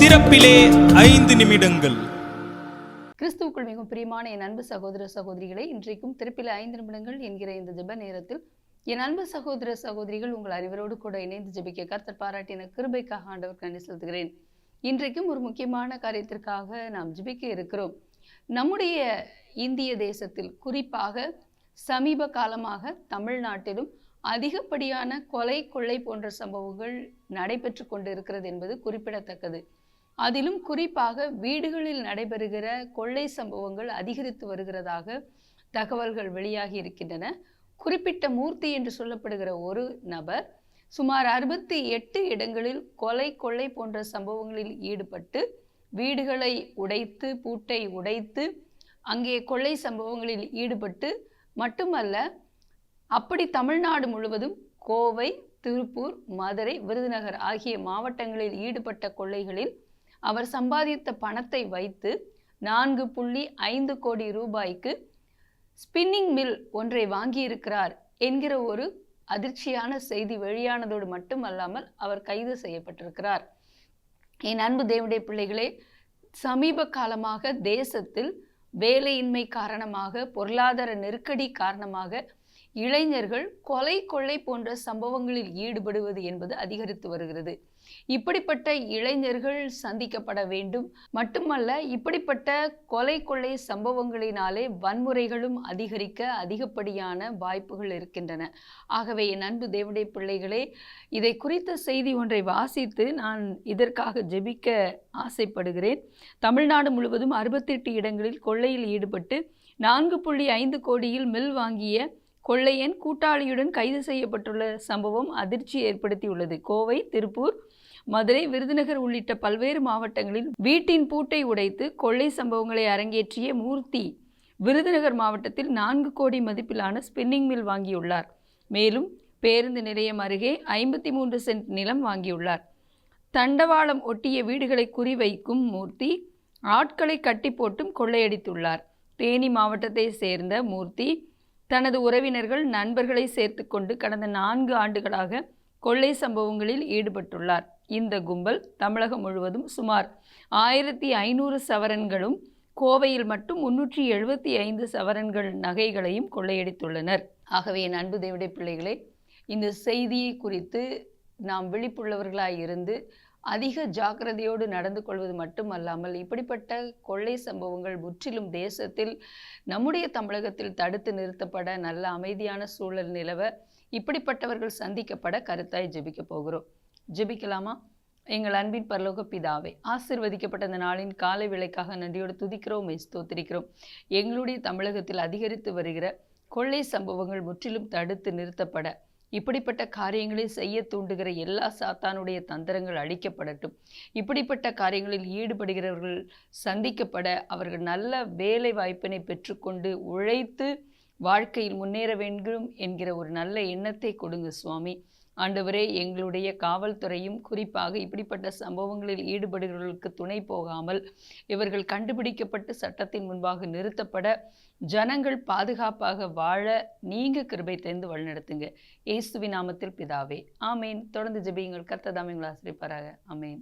திறப்பிலே ஐந்து நிமிடங்கள். கிறிஸ்துவுக்குள் மிகவும் பிரியமான என் அன்பு சகோதர சகோதரிகளை இன்றைக்கும் திருப்பில ஐந்து நிமிடங்கள் என்கிற இந்த ஜெப நேரத்தில் என் அன்பு சகோதர சகோதரிகள் உங்கள் அறிவரோடு கூட இணைந்து ஜெபிக்க கர்த்தர் பாராட்டின கிருபைக்காக ஆண்டவர் நன்றி செலுத்துகிறேன். இன்றைக்கும் ஒரு முக்கியமான காரியத்திற்காக நாம் ஜெபிக்க இருக்கிறோம். நம்முடைய இந்திய தேசத்தில் குறிப்பாக சமீப காலமாக தமிழ்நாட்டிலும் அதிகப்படியான கொலை கொள்ளை போன்ற சம்பவங்கள் நடைபெற்று கொண்டு இருக்கிறது என்பது குறிப்பிடத்தக்கது. அதிலும் குறிப்பாக வீடுகளில் நடைபெறுகிற கொள்ளை சம்பவங்கள் அதிகரித்து வருகிறதாக தகவல்கள் வெளியாகி இருக்கின்றன. குறிப்பிட்ட மூர்த்தி என்று சொல்லப்படுகிற ஒரு நபர் சுமார் அறுபத்தி எட்டு இடங்களில் கொலை கொள்ளை போன்ற சம்பவங்களில் ஈடுபட்டு வீடுகளை உடைத்து பூட்டை உடைத்து அங்கே கொள்ளை சம்பவங்களில் ஈடுபட்டு மட்டுமல்ல அப்படி தமிழ்நாடு முழுவதும் கோவை திருப்பூர் மதுரை விருதுநகர் ஆகிய மாவட்டங்களில் ஈடுபட்ட கொள்ளைகளில் அவர் சம்பாதித்த பணத்தை வைத்து நான்கு புள்ளி ஐந்து கோடி ரூபாய்க்கு ஸ்பின்னிங் மில் ஒன்றை வாங்கியிருக்கிறார் என்கிற ஒரு அதிர்ச்சியான செய்தி வெளியானதோடு மட்டுமல்லாமல் அவர் கைது செய்யப்பட்டிருக்கிறார். என் அன்பு தேவனுடைய பிள்ளைகளே சமீப காலமாக தேசத்தில் வேலையின்மை காரணமாக பொருளாதார நெருக்கடி காரணமாக இளைஞர்கள் கொலை கொள்ளை போன்ற சம்பவங்களில் ஈடுபடுவது என்பது அதிகரித்து வருகிறது. இப்படிப்பட்ட இளைஞர்கள் சந்திக்கப்பட வேண்டும். மட்டுமல்ல இப்படிப்பட்ட கொலை கொள்ளை சம்பவங்களினாலே வன்முறைகளும் அதிகரிக்க அதிகப்படியான வாய்ப்புகள் இருக்கின்றன. ஆகவே என் அன்பு தேவடைய பிள்ளைகளே இதை குறித்த செய்தி ஒன்றை வாசித்து நான் இதற்காக ஜெபிக்க ஆசைப்படுகிறேன். தமிழ்நாடு முழுவதும் அறுபத்தெட்டு இடங்களில் கொள்ளையில் ஈடுபட்டு நான்கு புள்ளி ஐந்து கோடியில் மில் வாங்கிய கொள்ளையன் கூட்டாளியுடன் கைது செய்யப்பட்டுள்ள சம்பவம் அதிர்ச்சி ஏற்படுத்தியுள்ளது. கோவை திருப்பூர் மதுரை விருதுநகர் உள்ளிட்ட பல்வேறு மாவட்டங்களில் வீட்டின் பூட்டை உடைத்து கொள்ளை சம்பவங்களை அரங்கேற்றிய மூர்த்தி விருதுநகர் மாவட்டத்தில் நான்கு கோடி மதிப்பிலான ஸ்பின்னிங் மில் வாங்கியுள்ளார். மேலும் பேருந்து நிலையம் அருகே ஐம்பத்தி மூன்று சென்ட் நிலம் வாங்கியுள்ளார். தண்டவாளம் ஒட்டிய வீடுகளை குறிவைக்கும் மூர்த்தி ஆட்களை கட்டி போட்டும் கொள்ளையடித்துள்ளார். தேனி மாவட்டத்தை சேர்ந்த மூர்த்தி தனது உறவினர்கள் நண்பர்களை சேர்த்துக்கொண்டு கடந்த நான்கு ஆண்டுகளாக கொள்ளை சம்பவங்களில் ஈடுபட்டுள்ளார். இந்த கும்பல் தமிழகம் முழுவதும் சுமார் ஆயிரத்தி ஐநூறு சவரன்களும் கோவையில் மட்டும் முன்னூற்றி எழுபத்தி ஐந்து சவரன்கள் நகைகளையும் கொள்ளையடித்துள்ளனர். ஆகவே என் அன்பு தேவடைய பிள்ளைகளே இந்த செய்தியை குறித்து நாம் விழிப்புள்ளவர்களாய் இருந்து அதிக ஜாக்கிரதையோடு நடந்து கொள்வது மட்டுமல்லாமல் இப்படிப்பட்ட கொள்ளை சம்பவங்கள் முற்றிலும் தேசத்தில் நம்முடைய தமிழகத்தில் தடுத்து நிறுத்தப்பட நல்ல அமைதியான சூழல் நிலவ இப்படிப்பட்டவர்கள் சந்திக்கப்பட கருத்தாய் ஜெபிக்க போகிறோம். ஜெபிக்கலாமா? எங்கள் அன்பின் பரலோக பிதாவே ஆசிர்வதிக்கப்பட்ட இந்த நாளின் காலை விலைக்காக நன்றியோடு துதிக்கிறோம் ஸ்தோத்திரிக்கிறோம். எங்களுடைய தமிழகத்தில் அதிகரித்து வருகிற கொள்ளை சம்பவங்கள் முற்றிலும் தடுத்து நிறுத்தப்பட இப்படிப்பட்ட காரியங்களை செய்ய தூண்டுகிற எல்லா சாத்தானுடைய தந்திரங்கள் அழிக்கப்படட்டும். இப்படிப்பட்ட காரியங்களில் ஈடுபடுகிறவர்கள் சந்திக்கப்பட அவர்கள் நல்ல வேலை வாய்ப்பினை பெற்றுக்கொண்டு உழைத்து வாழ்க்கையில் முன்னேற வேண்டும் என்கிற ஒரு நல்ல எண்ணத்தை கொடுங்க சுவாமி. ஆண்டவரே எங்களுடைய காவல்துறையும் குறிப்பாக இப்படிப்பட்ட சம்பவங்களில் ஈடுபடுகிறவர்களுக்கு துணை போகாமல் இவர்கள் கண்டுபிடிக்கப்பட்டு சட்டத்தின் முன்பாக நிறுத்தப்பட ஜனங்கள் பாதுகாப்பாக வாழ நீங்க கிருபை தெரிந்து வழிநடத்துங்க. இயேசுவி நாமத்தில் பிதாவே. ஆமேன். தொடர்ந்து ஜெபியுங்கள். கர்த்ததாமே உங்களை ஆசிரிப்பாராக. ஆமேன்.